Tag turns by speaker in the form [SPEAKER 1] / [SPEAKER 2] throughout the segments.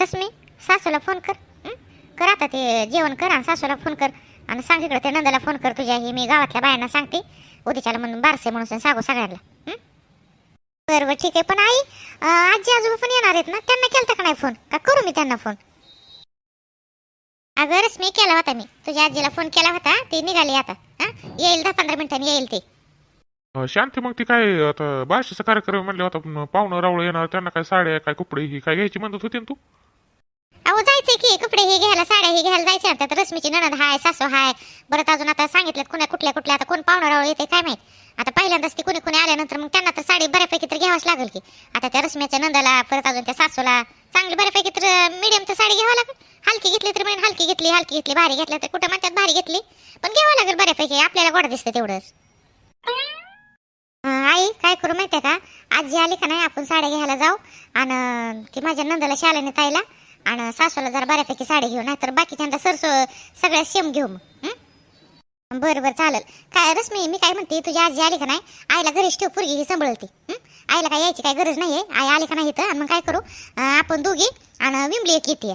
[SPEAKER 1] रश्मी सासूला फोन कर. कर आता ते जेवण कर आणि सासूला फोन कर. आणि सांग इकडे ते नंदाला फोन कर. तुझ्या ही मी गावातल्या बायांना सांगते. उद्याच्याला म्हणून बारसे म्हणून सांगू सगळ्यांना. बरं बरं ठीक आहे. पण आई आजी आजोबा पण येणार आहेत ना? त्यांना केलता का नाही फोन का करू मी त्यांना फोन अगं रश्मी केला होता मी. तुझ्या आजीला फोन केला होता. ती निघाली आता. हां? येईल दहा पंधरा मिनिटांनी येईल ती.
[SPEAKER 2] शांती मग ती काय आता बारशीचा कार्यक्रम म्हणले होता पाहुणं रावळ येणार त्यांना काय साड्या काय कपडे ही काय घ्यायची म्हणत होती ना तू?
[SPEAKER 1] अहो जायचंय की कपडे हे घ्यायला साड्या हे घ्यायला जायचे आता तर रश्मीची नणद हाय सासू हाय. परत अजून आता सांगितलं कुण्या कुठल्या कुठल्या आता कोण पाहुणा रावळ येते काय माहीत. आता पहिल्यांदाच ती कुणी कुणी आल्यानंतर मग त्यांना तर साडी बऱ्यापैकी तर घ्यावंच लागेल की. आता त्या रश्मीच्या नंदाला परत अजून त्या सासूला चांगली बऱ्यापैकी तर मीडियम तर साडी घ्यावं लागेल. हलकी घेतली तर म्हणून हलकी घेतली हलकी घेतली भारी घेतली तर कुठं म्हणतात भारी घेतली. पण घ्यावं लागेल बऱ्यापैकी आपल्याला गोड दिसते तेवढंच. आई काय करू माहिती का? आजी आली का नाही आपण साड्या घ्यायला जाऊ. आणि ती माझ्या नंदाला शाळेने ताईला. आणि सासूला जरा बऱ्यापैकी साडी घेऊ नाहीतर बाकीच्यांना सरसो सगळ्या सेम घेऊ मग. बरं बरं चालेल. काय रश्मी मी काय म्हणते तुझी आजी आली का नाही? आईला घरीच ठेव पुरगी ही सांभाळते. आईला काय यायची काय गरज नाही आहे आई आली का नाही इथं? आणि मग काय करू? आपण दोघी आणि विमली एक येते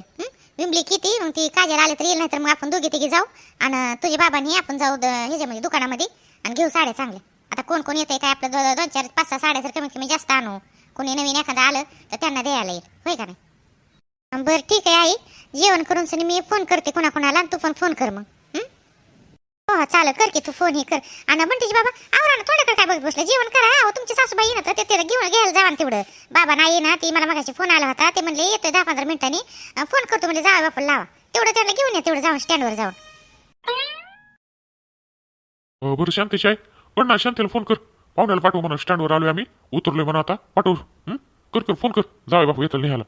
[SPEAKER 1] विमली किती मग ती काजल आले तर येईल नाही तर मग आपण दोघी तिघी जाऊ. आणि तुझ्या बाबांनी आपण जाऊ द- ह्याच्यामध्ये दुकानामध्ये आणि घेऊ साड्या चांगल्या. आता कोण कोण येतंय काय आपलं दो- दोन चार पाच सहा साड्या तर कमीत कमी जास्त आणू. कोणी नवीन एखादं आलं तर त्यांना द्यायला येईल. होय का नाही? बरं ठीक आहे आई. जेवण करून सनी मी फोन करते कोणाकोणाला आणि तू पण फोन कर मग. हं? हो हो चालेल कर की तू फोन हे कर. आणि म्हणतेच बाबा आवरा ना थोडं काय बघत बसलं? जेवण करा अहो तुमची सासूबाई येणार तर ते तिला घेऊन घ्यायला जावा ना तेवढं. बाबा नाही ना ती मला मगाशी फोन आला होता ते म्हणले येतोय दहा पंधरा मिनिटांनी. अं, फोन करतो म्हणजे जावा बापा लावा. तेवढं त्यांना घेऊन या तेवढं जाऊन स्टँडवर जाऊन.
[SPEAKER 2] अं, बरं शांतीशाय पण ना शांतीला फोन कर. पाहुण्याला पाठव म्हणा स्टँडवर आलोय आम्ही. उतरलोय म्हणा आता. पाठव. हं? कर कर फोन कर. जाऊ बापू येतं लिहायला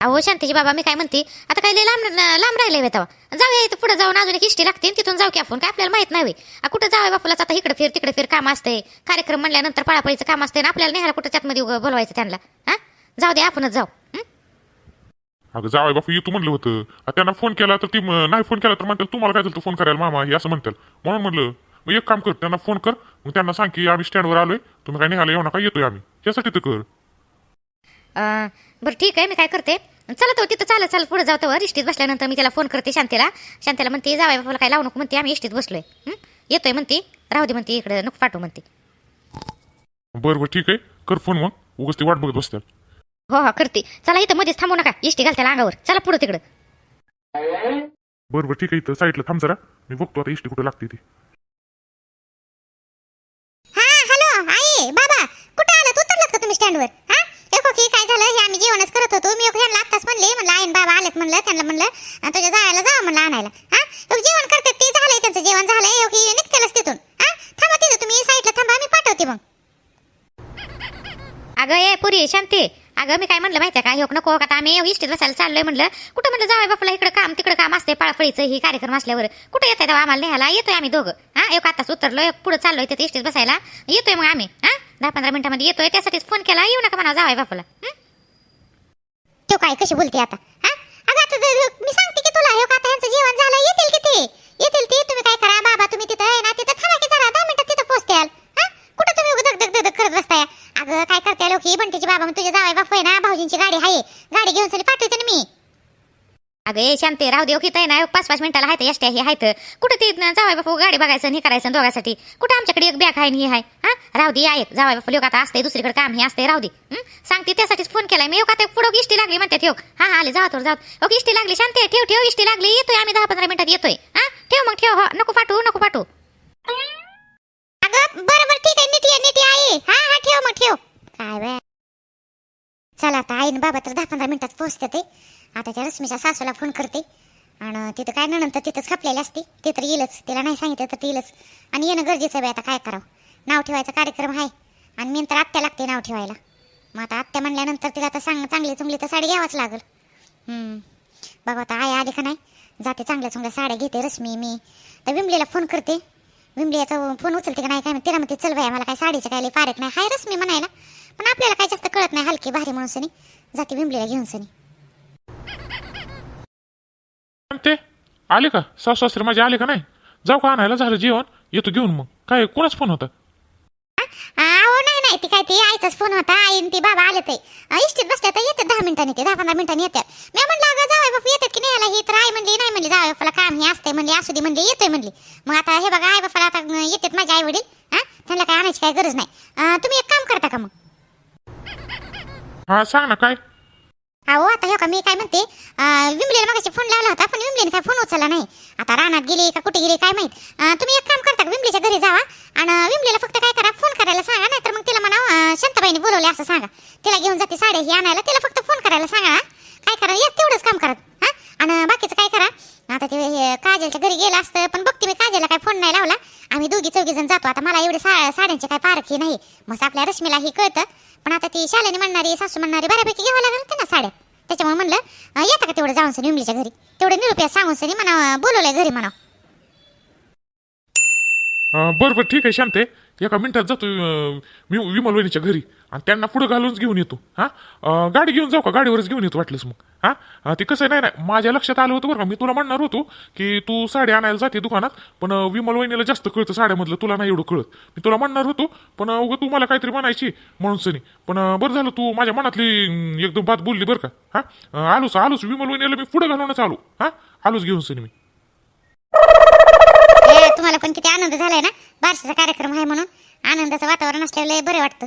[SPEAKER 3] अहो शांतीची बाबा मी काय म्हणते? आता काय लय लांब लांब राहिले तेव्हा. जाऊया इथं पुढे जाऊन अजून एक इष्टी लागते. तिथून जाऊ की आपण. काय आपल्याला माहीत नाही होय. आ, कुठं जाऊया बापूलाच? आता इकडे फिर तिकडे फिर काम असते कार्यक्रम म्हणल्यानंतर पळापळीचं काम असते ना आपल्याला नेहाला कुठं त्यातमध्ये उगा बोलवायचं त्यांना? हा जाऊ दे आपणच जाऊ. हं?
[SPEAKER 2] अगं जावाय बापू ये तू म्हणलं होतं. आता त्यांना फोन केला तर ती म- नाही फोन केला तर म्हणतात तुम्हाला काय झालं? फोन करायला मामा हे असं म्हणतात म्हणून म्हणलं मग एक काम कर त्यांना फोन कर. मग त्यांना सांग की आम्ही स्टँडवर आलोय. तुम्ही काय निघाला येऊ नका येतोय आम्ही. त्यासाठी तर कर.
[SPEAKER 3] अं, बरं ठीक आहे मी काय करते. चला तो तिथं चालत चालत पुढे जातो. इष्टीत बसल्यानंतर मी त्याला फोन करते शांतीला. शांतीला म्हणते जावाय बापूला काय लावू नको म्हणते. आम्ही इष्टीत बसलोय. हं? येतोय म्हणते. राहू दे म्हणते इकडे नको पाठवू म्हणते.
[SPEAKER 2] बरं बरं ठीक आहे. कर फोन मग. उगाच ती वाट बघत बसतात
[SPEAKER 3] हो हो करते. चला इथं मध्येच थांबू नका. इष्टी घाल त्याला अंगावर चला पुढे तिकडं.
[SPEAKER 2] बरं बरं ठीक आहे. इथं साईडला थांब जरा. मी बघतो आता इष्टी कुठे लागते ती
[SPEAKER 1] हा हॅलो आई बाबा कुठं आलात उतरलात का तुम्ही स्टँडवर हा देखो की काय झालं हे आम्ही जेवणच करत होतो. मी ह्यांना आत्ताच म्हणले म्हणलं आईन बाबा आलेत म्हणलं त्यांना म्हणलं तुझ्या जायला जा म्हणलं आणायला. हा? जेवण करतात ते झालंय त्यांचं जेवण झालंय निघतेलच तिथून. हा? थांबा तिथं तुम्ही साईडला थांबा मी पाठवते मग.
[SPEAKER 3] अगं ये पुरी शांती. अगं मी काय म्हणलं माहितीये का? योग नको का आता आम्ही इष्टीत बसायला चाललोय म्हणलं. कुठं म्हणलं जावं बापला इकडं काम तिकडे काम असते पळाफळीचं ही कार्यक्रम असल्यावर. कुठं येत तेव्हा आम्हाला लिहायला येतोय आम्ही दोघं. हा? एक आताच उतरलोय पुढे चाललोय तिथे इष्टीत बसायला. येतोय मग आम्ही. हा? दहा पंधरा मिनिटामध्ये येतोय त्यासाठीच फोन केला. येऊ नका म्हणा जावाय बापला. हं?
[SPEAKER 1] तो काय कशी बोलते आता? हा? अगं आता मी सांगते की तुला का आता ह्यांचं जेवण झालं येतील की ते? येतील ते? तुम्ही काय करा बाबा तुम्ही तिथं आहे ना तिथं थांबा की जरा दहा मिनिटात तिथं पोहोचत्याल. हा? कुठं तुम्ही उगाच धक धक धक करत बसताय? अगं काय करते लोक? बंटीची बाबा मग तुझे जावाय बाप आहे ना भाऊजींची गाडी आहे. गाडी घेऊन चली पाठवते ना मी.
[SPEAKER 3] अगं ये शांती राहू देऊ की हो, आहे ना. पाच पाच मिनिटाला हायत एसटी हे आहेत कुठं ती जावाय बापू गाडी बघायचं आणि हे करायचं दोघांसाठी? कुठं आमच्याकडे एक बॅग आहे आणि हे आहे? हा? राहू दे आहे. जावाय बापू लोक आता असते दुसरीकडे काम हे असते राहू दे. सांगते त्यासाठीच फोन केलाय मी. हो आता पुढं इष्टी लागली म्हणते ठेव हो. हा. हा आले जावा तर जाऊ ओके इष्टी लागली? शांती ठेव ठेव इष्टी लागली. येतोय आम्ही दहा पंधरा मिनिटात येतोय. हा? ठेव मग ठेव हो. नको पाठवू नको पाठवू
[SPEAKER 1] अगं बरं ठीक आहे. नीती आहे नीती आहे हा हा ठेव मग ठेव. काय बाय चला आता आईन बाबा तर दहा पंधरा मिनिटात पोहोचते ते. आता त्या रश्मीच्या सासूला फोन करते. आणि तिथं काय ना नंतर तिथंच खपलेली असते. ते तर येईलच तिला नाही सांगितलं तर ते येईलच. आणि येणं गरजेचं आहे आता काय करावं? नाव ठेवायचा कार्यक्रम आहे. आणि मी नंतर आत्या लागते नाव ठेवायला. मग आता आत्या म्हणल्यानंतर तिला तर सांग चांगली चुंगली तर साडी घ्यावाच लागल. बघा आता आई आली का नाही? जाते चांगल्या चांगल्या साड्या घेते रश्मी मी. तर विमलीला फोन करते. विमलीचा फोन उचलते का नाही काय तिला म्हणते चल बाया मला काय साडीचं काय लई नाही. हाय रश्मी म्हणायला. पण आपल्याला काय जास्त कळत नाही हलकी भारी म्हणून सनी जाते विमलीला घेऊन सनी.
[SPEAKER 2] ते? आले का? सासू सासरे माझे आले का नाही? जाऊ का आणायला? झालं जेवण. येतो घेऊन मग. काय कोणाच फोन होता?
[SPEAKER 1] अहो नाही नाही. ती काय ती आईचाच फोन होता. आई आणि ती बाबा आले ते. अं, इष्टीत बसल्या तर येतात. दहा मिनिटांनी ते. दहा पंधरा मिनिटांनी येतात. मी म्हणलं अगं जावई बापू. येतात की नाही याला? ही तर आई म्हणली नाही म्हणली. जावई बापाला काम हे असते म्हणली. असू दे म्हणली येतोय म्हणली. मग आता हे बघा आई बापाला आता अं, येतात माझे आई वडील. हा त्यांना काय आणायची काय गरज नाही. अं, तुम्ही एक काम करता का मग?
[SPEAKER 2] हा सांग ना काय?
[SPEAKER 1] अहो आता हे का मी काय म्हणते अं, विमलेला मगाशी फोन लावला होता पण विमलेने काय फोन उचलला नाही. आता रानात गेली का कुठे गेली काय माहीत. अं, तुम्ही एक काम करता का विमलेच्या घरी जावा आणि विमलेला फक्त काय करा फोन करायला सांगा नाहीतर मग तिला म्हणा अं, शांताबाईने बोलवले असं सांगा. तिला घेऊन जाते साड्या ही आणायला तिला फक्त फोन करायला सांगा हा? काय करा एक तेवढंच काम करत हा. आणि बाकीचं काय करा आता ते हे काजलच्या घरी गेलं असतं पण बघते मी काजलला काय फोन नाही लावला. आम्ही दोघी चौघी जण जातो आता मला एवढे सा साड्यांचे काय पारखी नाही. मग आपल्या रश्मीला ही कळतं. पण आता ती शालेने म्हणणारी सासू म्हणणारी बऱ्यापैकी घ्यावं लागलं ना त्यांना साड्या. त्याच्यामुळे म्हणलं येता का तेवढं जाऊन सनी इमलीच्या घरी? तेवढे निरुपया सांगून सनी म्हणा बोलवलंय घरी म्हणा
[SPEAKER 2] बरोबर ठीक आहे शांते एका मिनिटात जातो अं, मी विमल वहिनीच्या घरी. आणि त्यांना पुढे घालूनच घेऊन येतो. हा? गाडी घेऊन जाऊ का? गाडीवरच घेऊन येतो वाटलंच मग. हा? अं, ते कसं आहे नाही नाही माझ्या लक्षात आलं होतं बरं का. मी तुला म्हणणार होतो की तू साडी आणायला जाते दुकानात पण अं, विमल वहिनीला जास्त कळतं साड्यामधलं. तुला नाही एवढं कळत. मी तुला म्हणणार होतो पण अं, उगं तू मला काहीतरी म्हणायची म्हणून सनी. पण अं, बरं झालं तू माझ्या मनातली अं, एकदम बात बोलली बरं का. हा? आलोच आलोच विमल वहिनीला मी पुढे घालूनच आलो. हा? आलोच घेऊन सनी मी.
[SPEAKER 1] तुम्हाला पण किती आनंद झालाय ना? बारशाचा कार्यक्रम आहे म्हणून. आनंदाचं वातावरण असल्यावर लय बरं वाटतं.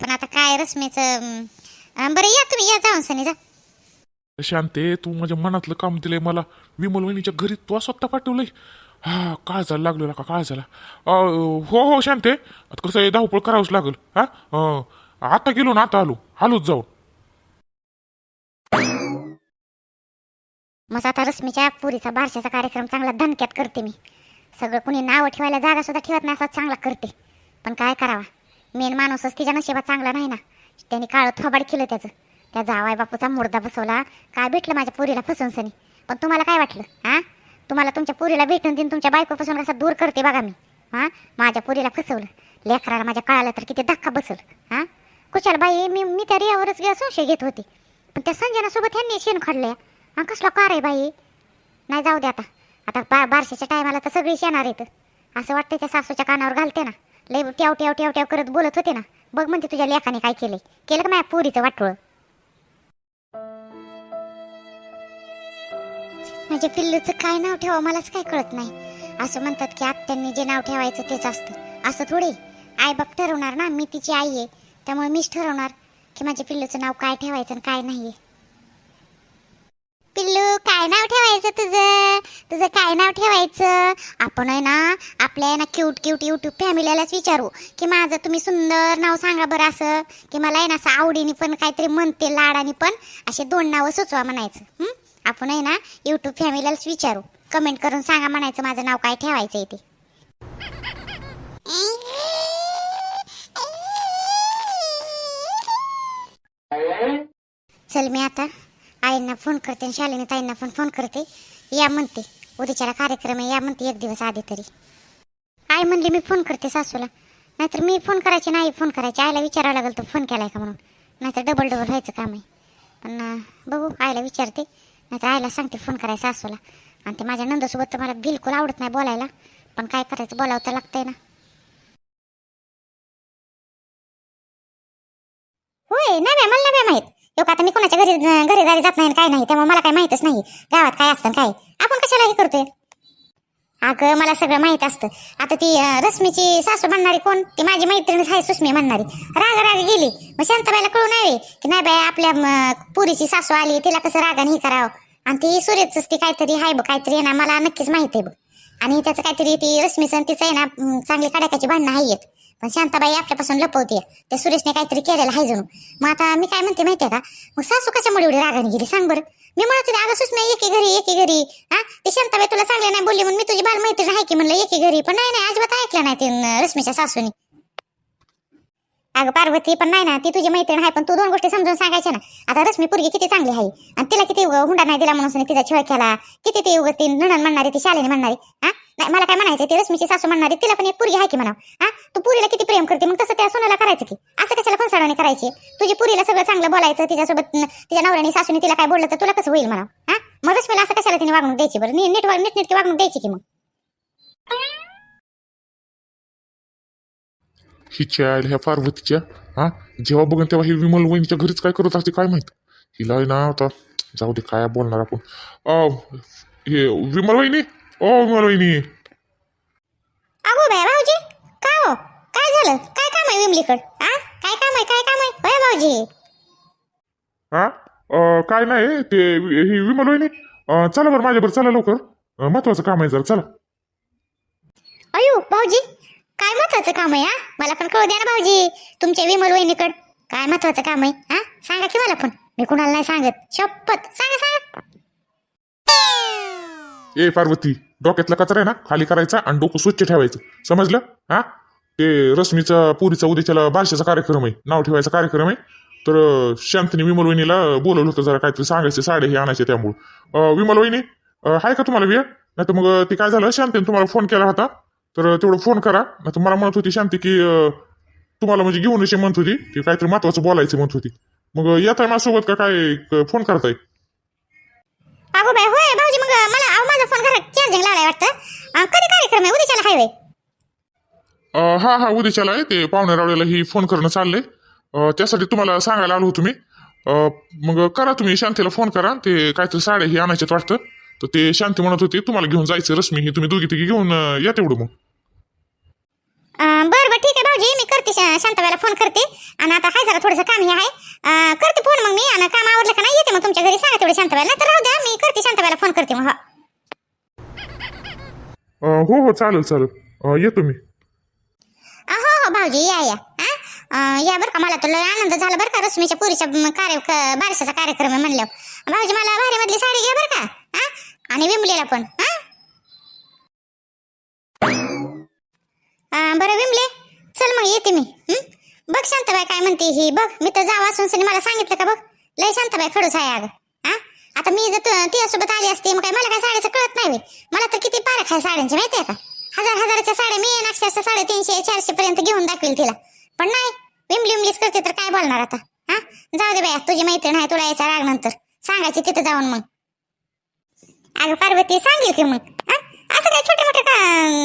[SPEAKER 1] पण आता काय रश्मीचं बरं या तुम्ही या जाऊन सनी जा.
[SPEAKER 2] शांते तू माझ्या मनातलं काम दिलंय मला. विमल वहिनीच्या घरी तू स्वतः पाठवलंय. हा काय झालं? लागलं का काय झाला? हो हो शांते. आता कसं धावपळ करावंच लागल. हा? आता गेलो ना आता आलो. आलोच जाऊन.
[SPEAKER 1] मग आता रश्मीच्या पुरीचा बारशाचा कार्यक्रम चांगला धनक्यात करते मी. सगळं कुणी नावं ठेवायला जागा सुद्धा ठेवत नाही असा चांगला करते. पण काय करावा? मेन माणूसच तिच्या नशिबात चांगला नाही ना. त्यांनी काळं थोबाड केलं त्याचं. त्या जावाय बापूचा मुर्दा बसवला. काय भेटलं माझ्या पुरीला फसून सनी पण तुम्हाला काय वाटलं? हा? तुम्हाला तुमच्या पुरीला भेटून देऊन तुमच्या बायकोपासून कसा दूर करते बघा मी. हा? माझ्या पुरीला फसवलं. लेकराला माझ्या कळालं तर किती धक्का बसल. हां? कुशाल बाई मी मी त्या रियावरच संशय घेत होते. पण त्या संजनासोबत ह्यांनी शेण खडलं हां कसला कार आहे बाई? नाही जाऊ दे आता. आता बा बारशाच्या टायमाला तर सगळीच येणार आहेत. असं वाटतं त्या सासूच्या कानावर घालते ना. लय ट्याव ट्याव ट्याव ट्याव करत बोलत होते ना. बघ म्हणते तुझ्या लेखाने काय केले केलं का माझ्या पुरीचं वाटोळ? माझ्या पिल्लूचं काय नाव ठेवा मलाच काय कळत नाही. असं म्हणतात की आत्यांनी जे नाव ठेवायचं तेच असतं. असं थोडी. आई बाप ठरवणार ना. मी तिची आई आहे. त्यामुळे मीच ठरवणार की माझ्या पिल्लूचं नाव काय ठेवायचं आणि काय नाही आहे पिल्लू काय नाव ठेवायचं तुझं? तुझं काय नाव ठेवायचं? आपण आहे ना आपल्या ना क्यूट क्यूट युट्यूब फॅमिलीलाच विचारू. की माझं तुम्ही सुंदर नाव सांगा बरं असं. की मला आहे ना असं आवडीने पण काहीतरी म्हणते लाडाने पण असे दोन नावं सुचवा म्हणायचं. हं? आपण आहे ना युट्यूब फॅमिलीलाच विचारू. कमेंट करून सांगा म्हणायचं माझं नाव काय ठेवायचं आहे ते. चल मी आता आईंना फोन करते आणि शालिनी ताईंना पण फोन करते. या म्हणते उद्याच्याला कार्यक्रम आहे या म्हणते एक दिवस आधी तरी. आई म्हणली मी फोन करते सासूला. नाहीतर मी फोन करायचे नाही फोन करायचे. आईला विचारावं लागेल तो फोन केलाय का म्हणून? नाहीतर डबल डबल व्हायचं काम आहे. पण बघू आईला विचारते. नाहीतर आईला सांगते फोन करायचं सासूला. आणि ते माझ्या नंदसोबत तर मला बिलकुल आवडत नाही बोलायला. पण काय करायचं बोलावं तर लागतंय ना. होय नाही बाय मला नाही माहीत. लोक आता मी कोणाच्या घरी घरी दारी जात नाही आणि काय नाही त्यामुळे मला काय माहितच नाही. गावात काय असतं काय? आपण कशाला हे करतोय? अगं मला सगळं माहीत असतं. आता ती रश्मीची सासू म्हणणारी कोण? ती माझी मैत्रीणच आहे सुष्मी म्हणणारी. राग राग गेली. मग शांताबाईला कळून नाही की नाही बाई आपल्या पुरीची सासू आली तिला कसं रागाने हे करावं? आणि ती सूर्यच ती काहीतरी आहे बघ काहीतरी आहे ना मला नक्कीच माहीत आहे बघ. आणि त्याचं काहीतरी ती रश्मीचं तिचं आहे ना चांगली कडाक्याची भांडणं आहेत पण शांताबाई आपल्यापासून लपवते त्या सुरेशने काहीतरी केलेलं आहे जणू. मग आता मी काय म्हणते माहितीये का? मग सासू कशामुळे एवढी रागाने गेली? सांग बरं. मी म्हणत होते अगं सुषमा एकी घरी एकी घरी. हा? ती शांताबाई तुला चांगले नाही बोलली म्हणून मी तुझी बाल मैत्रीण आहे की म्हणलं एकी घरी. पण नाही नाही अजिबात ऐकलं नाही ते रश्मीच्या सासूनी. अगं पार्वती पण नाही ना ती तुझी मैत्रीण आहे पण तू दोन गोष्टी समजून सांगायच्या ना. आता रश्मी पुरगी किती चांगली आहे. आणि तिला किती हुंडा नाही दिला म्हणून तिचा छळ केला. किती ती उगत ती नणन म्हणणारी ती शालेने म्हणणारी. हा? नाही मला काय म्हणायचं ते रश्मीची सासू म्हणणारी तिला पण एक पुरी आहे की म्हणा हा? तू पुरीला किती प्रेम करते? मग तसं त्या सोनाला करायचं की. असं कशाला फसवणी करायची? तुझी पुरीला सगळं चांगलं बोलायचं तिच्यासोबत तिच्या नवऱ्याने सासूने तिला काय बोललं तर तुला कसं होईल म्हणा हा? मग रश्मीला असं कशाला तिने वागणूक द्यायची बरं? नीट नीट नीट नीटकी वागणूक द्यायची की मग?
[SPEAKER 2] हिच्या आईला ह्या पार्वतीच्या हा? जेव्हा बघून तेव्हा ही विमल वहिनीच्या घरीच काय करत असते काय माहीत? हिला ना आता जाऊ दे काय बोलणार आपण. हे विमल वहिनी? ओ वहिनी
[SPEAKER 1] अगो बाय भाऊजी का हो? काय झालं? काय काम आहे विमलीकड? आ? काय काम आहे? काय काम आहे? होय भाऊजी.
[SPEAKER 2] हा? अं, काय नाही ते ही विमल वहिनी अं, चला बरं माझ्याबरोबर चला लवकर. अं, महत्वाचं काम आहे जरा चला.
[SPEAKER 1] अयो भाऊजी काय महत्वाचं काम आहे हा? मला पण कळू द्या ना भाऊजी तुमच्या विमल वहिनीकड काय महत्वाचं काम आहे हा? सांगा की मला पण. मी कुणाला नाही सांगत. शपथ सांगा सांगा.
[SPEAKER 2] ए पार्वती. डोक्यातला कचरा आहे ना खाली करायचा आणि डोकं स्वच्छ ठेवायचं. समजलं? हा? ते रश्मीचा पुरीचा उद्याच्याला बारशाचा कार्यक्रम आहे. नाव ठेवायचा कार्यक्रम आहे. तर शांतनी विमल वहिनीला बोलवलं होतं जरा काहीतरी सांगायचं साडे हे आणायचे त्यामुळं. विमल वहिनी आहे का तुम्हाला वेळ? नाही तर मग ते काय झालं शांतीने तुम्हाला फोन केला होता. तर तेवढं फोन करा. नाही तर मला म्हणत होती शांती की तुम्हाला म्हणजे घेऊन येते म्हणत होती. की काहीतरी महत्वाचं बोलायचं म्हणत होती. मग येत आहे माझ्यासोबत का काय फोन करताय?
[SPEAKER 1] अगो बाय होय भाऊजी मग मला अहो माझा फोन घरात चार्जिंग लावलाय वाटतं. कधी कार्यक्रम आहे? उद्याच्याला हायवे.
[SPEAKER 2] हा हा उद्याच्याला आहे. ते पाहुणे रावळ्याला ही फोन करणं चाललंय. त्यासाठी तुम्हाला सांगायला आलो होतो मी. अ, मग करा तुम्ही शांतीला फोन करा. ते काहीतरी साड्या ही आणायच्यात वाटतं. तर ते शांती म्हणत होती तुम्हाला घेऊन जायचं रश्मी. ही तुम्ही दोघी तिघी घेऊन या तेवढं मग.
[SPEAKER 1] बरं बरं ठीक आहे भाऊजी. मी करते शांताबाईला फोन करते. आणि आता हाय जरा थोडंसं काम हे आहे. करते फोन मग मी. आणि काम आवडलं का नाही येते मग तुमच्या घरी. सांगा तेवढे शांताबाईला. तर राहू द्या मी करते शांताबाईला फोन करते मग.
[SPEAKER 2] अ, हो हो चालेल चालेल. अ, येतो मी
[SPEAKER 1] अं, हो हो भाऊजी या या. हा? अं, या बरं का मला तुला आनंद झाला बरं का रश्मीच्या पुरीच्या कार्य क- बारशाचा कार्यक्रम आहे म्हणल्यावर. भाऊजी मला भारी मधली साडी घ्या बरं का हा आणि विमलेला पण हा अं, बरं विमले चल मग येते मी हं? बघ शांताबाई काय म्हणते ही बघ मी तर जावा असून सनी मला सांगितलं का बघ? लय शांताबाई खडूस आहे अगं. आता मी जर तिच्यासोबत आली असते मग काय मला काय साड्याचं कळत नाही मला तर किती पारख आहे साड्यांची माहितीये का? हजार हजाराच्या साड्या मी येईन अक्षरशः साडेतीनशे चारशे पर्यंत घेऊन दाखवेल तिला. पण नाही विमली विमलीच करते तर काय बोलणार आता? हा? जाऊ दे बाया तुझी मैत्रीण आहे तुला यायचा राग नंतर. सांगायची तिथं जाऊन मग. अगं पार्वती सांगेल की मग हा? असं काय छोटे मोठे का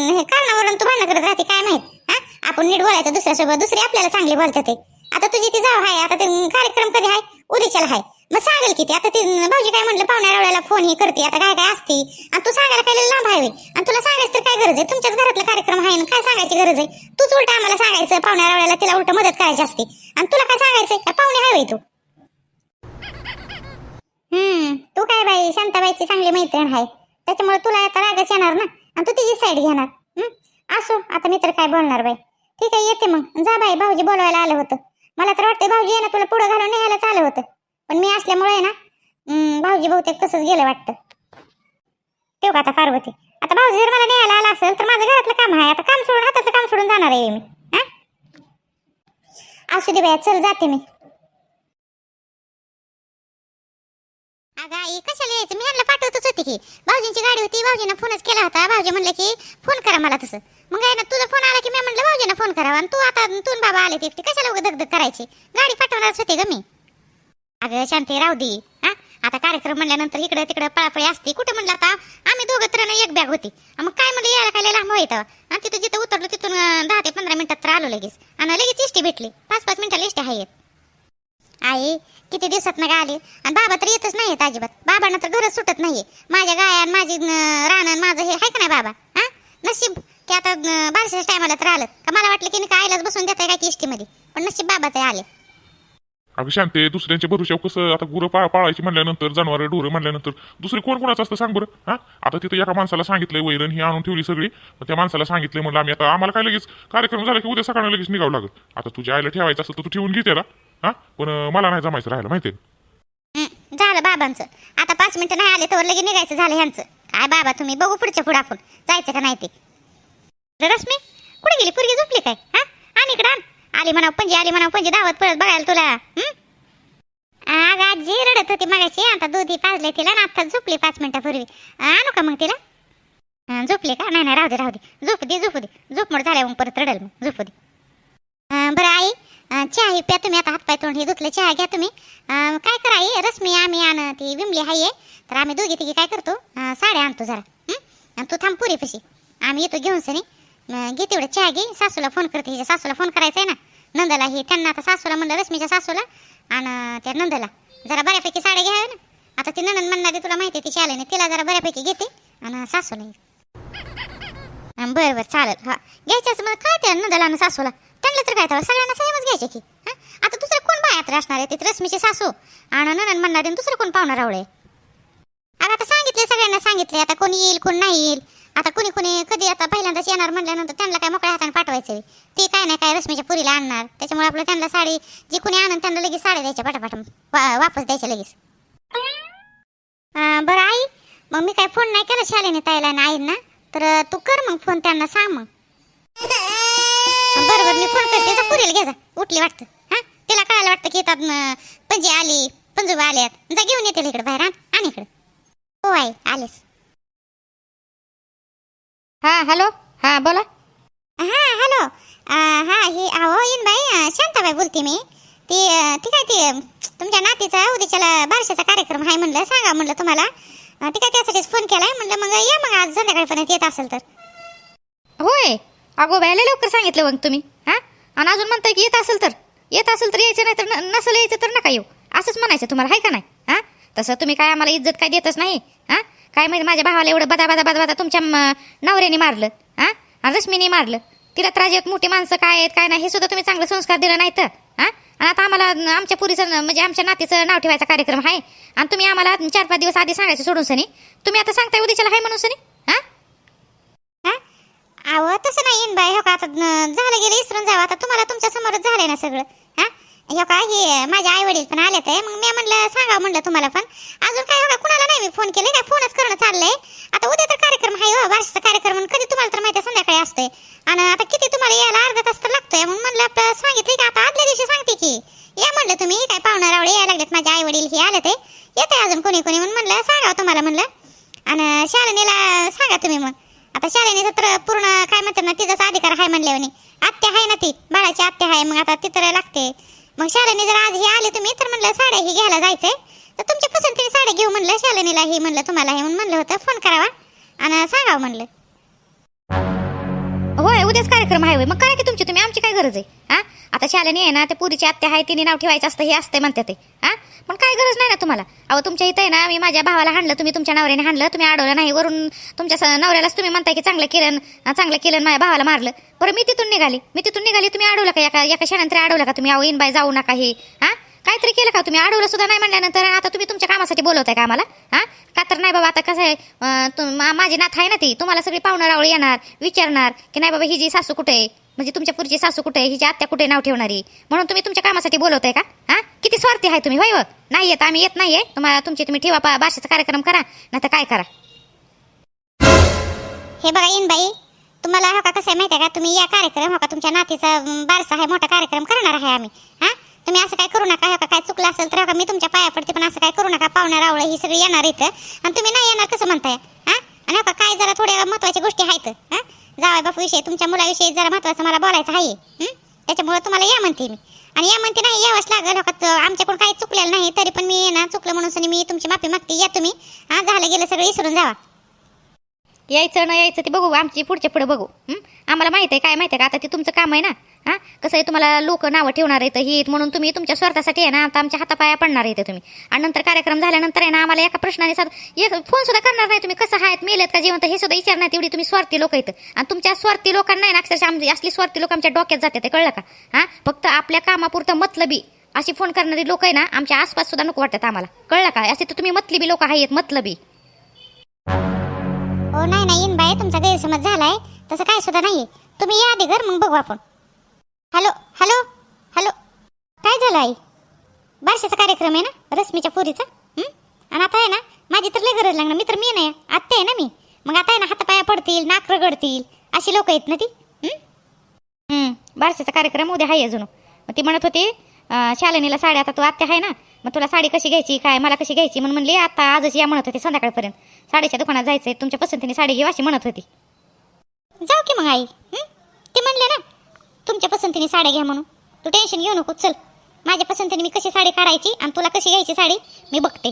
[SPEAKER 1] हे कारणावरून तू भांडण करत राहते काय माहीत? हा? आपण नीट बोलायचं दुसऱ्यासोबत दुसरी आपल्याला चांगली बोलते ते. आता तुझी ती जाव आहे आता ते कार्यक्रम कधी आहे उद्याच्याला आहे मग सांगेल किती आता ती भाऊजी काय म्हटलं पाहुण्या रावळ्याला फोन हे करते आता काय काय असते. आणि तू सांगायला काय लांब आहे आणि तुला सांगायचं तर काय गरज आहे? तुमच्याच घरातला कार्यक्रम आहे ना काय सांगायची गरज आहे? तूच उलट आम्हाला सांगायचं पाहुण्या रावळ्याला तिला उलट मदत करायची असते. आणि तुला काय सांगायचंय? का पाहुणे हवे तू? हम्म तू काय बाई शांताबाईची चांगली मैत्रीण आहे. त्याच्यामुळे तुला आता रागच येणार ना? आणि तू तिची साईड घेणार. हम्म? असो आता मी तर काय बोलणार बाई. ठीक आहे येते मग. जा बाई भाऊजी बोलवायला आलं होतं. मला तर वाटतं भाऊजी यांना तुला पुढं घालून न्यायलाच आलं होतं. पण मी असल्यामुळे ना हम्म, भाऊजी बहुतेक तसंच गेलं वाटतं. ठेव का आता पार्वती? आता भाऊजी जर मला न्यायला आला असेल तर माझं घरातलं काम आहे. आता काम सोडून हाताचं काम सोडून जाणार आहे मी. हा? असू दे बाया चल जाते मी. अगं आई कशाला यायचं? मी यांना पाठवतच होती की. भाऊजींची गाडी होती भाऊजींना फोनच केला होता. भाऊजी म्हणले की फोन करा मला तसं. मग आहे ना तुझा फोन आला की मी म्हणलं भाऊजींना फोन करावा आणि तू आता तू आणि बाबा आले ते एकटे कशाला उगा दगदग करायची? गाडी पाठवणारच होती ग मी. अगं शांती राहू दे. हा? आता कार्यक्रम म्हणल्यानंतर इकडे तिकडे पळापळी असते. कुठे म्हणलं आता? आम्ही दोघं तर एक बॅग होती. मग काय म्हणलं यायला काय लांब व्हायचं? आणि तिथं जिथं उतरलो तिथून दहा ते पंधरा मिनिटात तर आलो लगेच. आणि लगेच इष्टी भेटली. पाच पाच मिनिटाला इष्टी आहेत आई किती दिवसात ना आले? आणि बाबा तर येतच नाहीयेत अजिबात. बाबांना तर घरच सुटत नाहीये. माझ्या गाया माझी राहणं माझं हे आहे का नाही बाबा? हा? नशीब की आता बारशाच्या टायमाला तर आलं. का मला वाटलं की नाही का आईलाच बसून देताय काय की इष्टीमध्ये पण नशीब बाबा ते आले.
[SPEAKER 2] अगं शांते दुसऱ्यांच्या भरोशावर कसं? आता गुरं पा पाळायची म्हणल्यानंतर जनावर ढोरं म्हणल्यानंतर दुसरे कोण कोणाचं असतं सांग बरं हा? आता तिथं एका माणसाला सांगितलंय वैरण ही आणून ठेवली सगळी. मग त्या माणसाला सांगितलंय म्हणलं आम्ही आता आम्हाला काय लगेच कार्यक्रम झाला की उद्या सकाळी लगेच निघावं लागत आता तुझ्या आईला ठेवायचं असेल तर तू ठेवून घे त्याला हा? पण मला नाही जमायचं राहायला
[SPEAKER 1] माहिती झालं बाबांचं. आता पाच मिनिटं नाही आले तर लगेच निघायचं झालं ह्यांचं. काय बाबा तुम्ही बघू पुढच्या पुढे आपण जायचं का नाही ते? रश्मी कुठे गेली? पुरगी झोपली काय? हा? आणि इकडे आली म्हणा पंजी आली म्हणा पंजी धावत परत बघायला तुला आग आजी रडत होती मगाशी आता दुधी पाजले तिला ना आता झोपली पाच मिनिटापूर्वी. आणू का मग तिला? झोपली का? नाही नाही राहू दे राहू दे. झोप दे झोपू दे. झोप मोड झाल्या मग परत रडल मग. झोपू दे. बरं आई चहा ही प्या तुम्ही आता हातपाय तोंड हे धुतलं चहा घ्या तुम्ही. काय करा आई रश्मी आम्ही आण ती विमली हाय तर आम्ही दोघी तिघी काय करतो? साड्या आणतो जरा. आणि तू थांब पुरी पशी आम्ही येतो घेऊन सनी. घे तेवढं चहा घे. सासूला फोन करते. हिच्या सासूला फोन करायचा आहे ना. नंदाला हे त्यांना आता सासूला म्हणलं रश्मीच्या सासूला आणि त्या नंदला. जरा बऱ्यापैकी साड्या घ्याव्या ना. आता ती ननंद म्हणणार तुला माहिती आहे ती शालेने तिला जरा बऱ्यापैकी घेते आणि सासूला बरं बरं चालेल. हा. घ्यायच्याच मग काय त्या नंदला आणि सासूला? त्यांना तर काय तर सगळ्यांना सेमच घ्यायचे की. आता दुसरं कोण बायात असणार आहे? तिथे रश्मीचे सासू आणि ननंद म्हणणार दुसरं कोण पाहुणार आवडे अगं आता सांगितले सगळ्यांना सांगितले आता कोण येईल कोण नाही येईल. आता कुणी कुणी कधी आता पहिल्यांदाच येणार म्हणल्यानंतर त्यांना काय मोकळ्या हाताने पाठवायचं? ती काय नाही काय रश्मीच्या पुरीला आणणार. त्याच्यामुळे आपलं त्यांना साडी जी कोणी आणून त्यांना लगेच साड्या द्यायच्या पाठापाठ वा- वापस द्यायच्या लगेच. बरं आई मग मी काय फोन नाही केला शालेने ताईला आणि आईंना? तर तू कर मग फोन त्यांना सांग मग. बरोबर मी फोन करते. जा पुरीला घे जा. उठली वाटतं. हा? तिला कळायला वाटतं की येतात न, आली पंजोबा आल्यात. जा घेऊन येते इकडे बाहेर. आण आण इकडे. हो आई आलेस.
[SPEAKER 3] हा हॅलो? हा बोला.
[SPEAKER 1] हा हॅलो. हा ही अहो येईन बाई. शांताबाई बोलते मी. ती ती काय ती तुमच्या नातीचा उद्याच्याला बारशाचा कार्यक्रम आहे म्हणलं. सांगा म्हणलं तुम्हाला. ती काय त्यासाठीच फोन केलाय? म्हणलं मग या मग आज संध्याकाळपर्यंत येत असेल तर.
[SPEAKER 3] होय. अगो बायला लवकर सांगितलं मग तुम्ही. हा? आणि अजून म्हणताय की येत असेल तर. येत असेल तर यायचं नाही तर नसेल यायचं तर नका येऊ. असंच म्हणायचं तुम्हाला आहे का नाही? हा? तसं तुम्ही काय आम्हाला इज्जत काय देतच नाही. हा? काय माहिती माझ्या भावाला एवढं बदा बदा बदा बदा तुमच्या नवऱ्याने मारलं हा? रश्मीने मारलं. तिला त्रास येत मोठी माणसं काय आहेत काय नाही हे सुद्धा तुम्ही चांगलं संस्कार दिलं नाही तर हा? आणि आता आम्हाला आमच्या पुरीचं म्हणजे आमच्या नातीचं नाव ठेवायचा कार्यक्रम आहे. आणि तुम्ही आम्हाला चार पाच दिवस आधी सांगायचं सोडून सनी. तुम्ही आता सांगताय उद्याच्याला आहे म्हणून सनी हा?
[SPEAKER 1] अहो तसं नाही येईन बाय हो का आता झालं गेलं इसरून जावं. आता तुम्हाला तुमच्या समोरच झालंय ना सगळं. हा हो का हे? माझे आई वडील पण आले ते मग मी म्हणलं सांगा म्हणलं तुम्हाला पण. अजून काय हो कुणाला नाही मी फोन केले काय फोनच करणं चाललंय. आता उद्या तर कार्यक्रम आहे हो बारशीचा कार्यक्रम कधी तुम्हाला तर माहिती आहे संध्याकाळी असतंय. आणि आता किती तुम्हाला यायला अर्धा तास तर लागतोय. मग म्हणलं आपलं सांगितलं की आता? आदल्या दिवशी सांगते की. या म्हणलं तुम्ही काय पाहुणा रावळे यायला लागलेत माझे आई वडील हे आले ते येते अजून कोणी कोणी? म्हणून म्हणलं सांगा तुम्हाला म्हणलं. आणि शालिनीला सांगा तुम्ही मग. आता शालिनीचं तर पूर्ण काय म्हणतात ना तिचाच अधिकार आहे म्हणल्यावर आत्या आहे ना ती. बाळाची आत्या आहे मग आता ती तर लागते. मग शालिनी जर आज हे आले तुम्ही तर म्हणलं साड्या ही घ्यायला जायचंय. तर तुमच्या पसंतीने साड्या घेऊ म्हणलं शालेनीला हे म्हणलं तुम्हाला हे म्हणून म्हणलं होतं फोन करावा. आणि सांगावं म्हणलं.
[SPEAKER 3] उद्याच कार्यक्रम आहे मग काय की तुमची? तुम्ही आमची काय गरज आहे? हा? आता शालेनी आहे ना ते पुरीची आत्या आहे तिने नाव ठेवायचं असतं हे असते म्हणते ते. हा? पण काय गरज नाही ना तुम्हाला? अहो तुमच्या इथं आहे ना मी माझ्या भावाला हाणलं तुम्ही तुमच्या नवऱ्याने हाणलं तुम्ही अडवलं नाही वरून तुमच्या स- नवऱ्यालाच तुम्ही म्हणताय की चांगलं केलं चांगलं केलं माझ्या भावाला मारलं. बरं मी तिथून निघाली. मी तिथून निघाली तुम्ही अडवलं का? एका एका क्षणांतरी अडवलं का तुम्ही? अहो इन बाय जाऊ नका हे. हा? काहीतरी केलं का तुम्ही? अडवलं सुद्धा नाही म्हणल्यानंतर आता तुम्ही तुमच्या कामासाठी बोलवताय का आम्हाला? हा? का तर नाही बाबा आता कसं आहे तुम- माझी नाथ आहे ना ती. तुम्हाला सगळी पाहुणं रावळ येणार विचारणार की नाही बाबा ही जी सासू कुठे आहे? म्हणजे तुमच्या पुढची सासू कुठे आहे? हिची आत्या कुठे नाव ठेवणारी. म्हणून तुम्ही तुमच्या कामासाठी बोलवताय का? हा? किती स्वार्थी आहे तुम्ही होय नाही येत आम्ही येत नाहीये. तुम्हाला तुमची तुम्ही ठेवा पा- भाषेचा कार्यक्रम करा नाही तर काय करा?
[SPEAKER 1] हे बघा येईन बाई तुम्हाला हो का कसं आहे माहिती आहे का? तुम्ही या कार्यक्रम हो का तुमच्या नातीचा बारसा आहे मोठा कार्यक्रम करणार आहे आम्ही. हा? तुम्ही असं काय करू नका हो का काय चुकलं असेल तर हो का मी तुमच्या पाया पडते पण असं काय करू नका. पाहुणार रावळं ही सगळी येणार इथं. आणि तुम्ही नाही येणार कसं म्हणताय? हा? आणि का काय जरा थोड्या महत्त्वाच्या गोष्टी आहेत. हा? जावाय बापू विषय तुमच्या मुलाविषयी जरा महत्वाचं मला बोलायचं आहे. त्याच्यामुळे तुम्हाला या म्हणते मी. आणि या म्हणते नाही यावंच लागेल. का आमच्याकडून काही चुकलेलं नाही तरी पण मी ना चुकलं म्हणून मी तुमची माफी मागते. या तुम्ही. हा झालं गेलं सगळं विसरून जावा.
[SPEAKER 3] यायचं ना यायचं ते बघू. आमची पुढच्या पुढे बघू. आम्हाला माहीत आहे काय माहिती आहे का? आता ते तुमचं काम आहे ना. हा? कसं आहे तुम्हाला लोक नावं ठेवणार आहेत ही म्हणून तुम्ही तुमच्या स्वार्थासाठी आहे ना आता आमच्या हातापाया पडणार आहे तुम्ही. आणि नंतर कार्यक्रम झाल्यानंतर आहे ना आम्हाला एका प्रश्नाने साध एक फोन सुद्धा करणार नाही तुम्ही. कसं आहेत मेलेत का जेवण हे सुद्धा विचारणार तेवढी तुम्ही स्वार्थी लोक आहेत. आणि तुमच्या स्वार्थी लोकांना आहे ना अक्षरशः आमची असली स्वार्थी लोक आमच्या डोक्यात जाते ते कळलं का? हा? फक्त आपल्या कामापुरतं मतलबी अशी फोन करणारी लोक आहे ना आमच्या आसपास सुद्धा नको वाटतात आम्हाला. कळलं का? असे तर तुम्ही मतलबी लोक आहेत मतलबी.
[SPEAKER 1] हो नाही नाही येईन बाई. तुमचा गैरसमज झालाय. तसं काय सुद्धा नाहीये. तुम्ही या आधी घर मग बघू आपण. Hello hello hello. काय झालं आई? बारशाचा कार्यक्रम आहे ना रश्मीच्या पुरीचा? आणि आता आहे ना माझी तर लय गरज लागणार. मी तर मी नाही आत्ता आहे ना मी. मग आता आहे ना हातापाया पडतील नाक रगडतील अशी लोक आहेत ना ती.
[SPEAKER 3] बारशाचा कार्यक्रम उद्या आहे अजून. मग ती म्हणत होती शालिनीला साडी आता तू आत्या आहे ना मग तुला साडी कशी घ्यायची काय मला कशी घ्यायची? म्हणून म्हणली आता आजच या म्हणत होती संध्याकाळपर्यंत. साडीच्या दुकानात जायचंय तुमच्या पसंतीने साडी घेऊ अशी म्हणत होती.
[SPEAKER 1] जाऊ की मग आई. ती ते म्हणले ना तुमच्या पसंतीने साड्या घ्या म्हणून. तू टेन्शन घेऊ नको. चल. माझ्या पसंतीने मी कशी साडी काढायची आणि तुला कशी घ्यायची साडी मी बघते.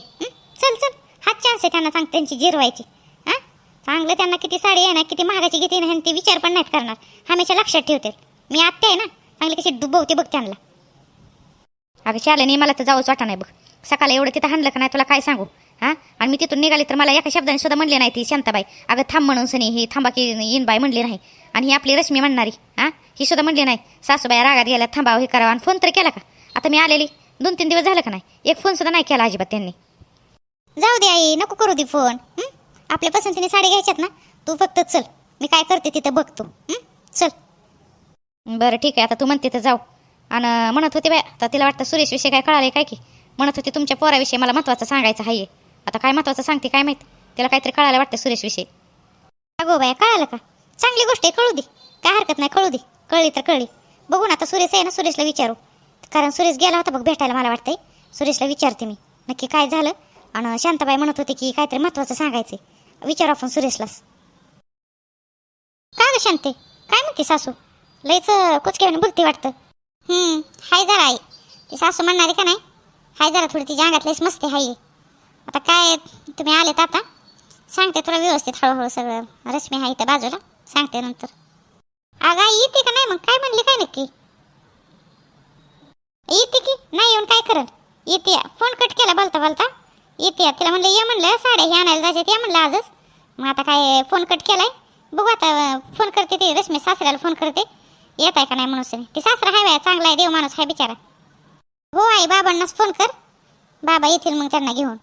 [SPEAKER 1] चल चल. हाच चान्स आहे त्यांना सांग त्यांची जिरवायची. हां? चांगलं त्यांना किती साडी आहे ना किती महागाची घेते ना आणि ते विचार पण नाहीत करणार. हमेशा लक्षात ठेवतील. मी आत्या आहे ना चांगली कशी डुबवते बघ त्यांना.
[SPEAKER 3] अगं शालेनी मला तर जाऊच वाटा नाही बघ. सकाळी एवढं तिथं हाणलं का नाही तुला काय सांगू? हां? आणि मी तिथून निघाली तर मला एका शब्दाने सुद्धा म्हणले नाही ती शांताबाई. अगं थांब म्हणून सनी ही थांबा की येईन बाई म्हणली नाही. आणि ही आपली रश्मी म्हणणारी हा? ही सुद्धा म्हणली नाही. सासूबाई रागात गेल्या थांबावं हे करावं आणि फोन तर केला का? आता मी आलेली. दोन तीन दिवस झालं का नाही? एक फोन सुद्धा नाही केला अजिबात त्यांनी.
[SPEAKER 1] जाऊ दे आई नको करू दे फोन? आपल्या पसंतीने साडी घ्यायच्यात ना? तू फक्त चल. मी काय करते तिथं बघतो? चल.
[SPEAKER 3] बरं ठीक आहे. आता तू म्हणते तर जाऊ. आणि म्हणत होते बाय आता तिला वाटतं सुरेश विषय काय कळाले काय की? म्हणत होते तुमच्या पोराविषयी मला महत्वाचं सांगायचं आहे. आता काय महत्वाचं सांगते काय माहीत? तिला काहीतरी कळायला वाटतं सुरेश विषयी.
[SPEAKER 1] अगो बाया कळालं का? चांगली गोष्ट आहे कळू दे. काय हरकत नाही कळू दे. कळली तर कळली. बघू ना आता सुरेश आहे ना सुरेशला विचारू. कारण सुरेश गेला होता बघ भेटायला मला वाटतंय. सुरेशला विचारते मी. नक्की काय झालं? आणि शांताबाई म्हणत होती की काहीतरी महत्वाचं सांगायचंय. विचारू आपण सुरेशलाच. काय ग शांते? काय म्हणते सासू? लईच कुचकेवाने बोलती वाटतं. हम्म हाय जरा आई. ती सासू म्हणणारे का नाही? हाय जरा थोडी तिच्या अंगात लईच मस्ती हाय. आता काय तुम्ही आलेत आता? सांगते तुला व्यवस्थित हळूहळू सगळं. रश्मी आहे इथं बाजूला. सांगते नंतर. अगं आई येते का नाही मग? काय म्हणली काय नक्की? येते की? नाही येऊन काय करल? येते फोन कट केला बोलता बोलता येते तिला म्हणलं ये म्हणलं साड्या हे आणायला जायचे या म्हणलं आजच. मग आता काय फोन कट केलाय? बघू आता फोन करते ते रश्मी सासऱ्याला फोन करते. येत आहे का नाही म्हणून ती सासरा हाय चांगला आहे देव माणूस हाय बिचारा. हो आई बाबांनाच फोन कर. बाबा येतील मग त्यांना घेऊन.